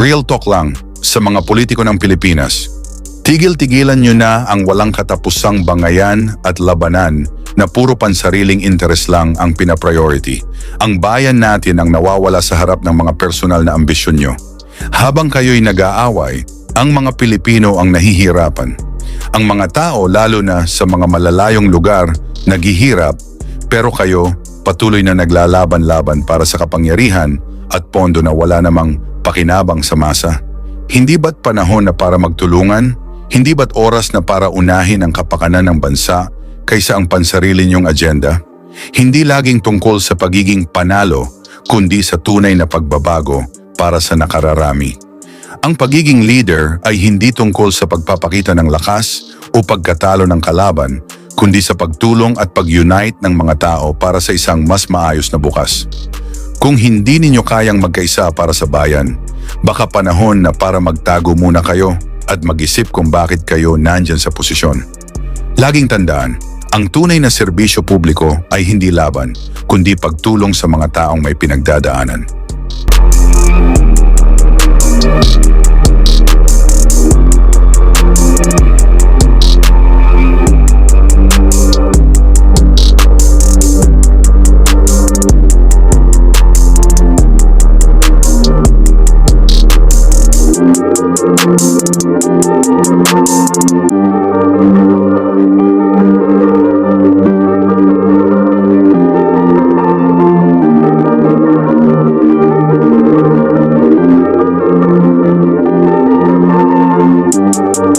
Real talk lang sa mga politiko ng Pilipinas. Tigil-tigilan nyo na ang walang katapusang bangayan at labanan na puro pansariling interes lang ang pinapriority. Ang bayan natin ang nawawala sa harap ng mga personal na ambisyon nyo. Habang kayo'y nag-aaway, ang mga Pilipino ang nahihirapan. Ang mga tao, lalo na sa mga malalayong lugar, naghihirap, pero kayo patuloy na naglalaban-laban para sa kapangyarihan at pondo na wala namang pakinabang sa masa. Hindi ba't panahon na para magtulungan? Hindi ba't oras na para unahin ang kapakanan ng bansa kaysa ang pansarili niyong agenda? Hindi laging tungkol sa pagiging panalo, kundi sa tunay na pagbabago para sa nakararami. Ang pagiging leader ay hindi tungkol sa pagpapakita ng lakas o pagkatalo ng kalaban, kundi sa pagtulong at pag-unite ng mga tao para sa isang mas maayos na bukas. Kung hindi ninyo kayang magkaisa para sa bayan, baka panahon na para magtago muna kayo at mag-isip kung bakit kayo nandyan sa posisyon. Laging tandaan, ang tunay na serbisyo publiko ay hindi laban, kundi pagtulong sa mga taong may pinagdadaanan.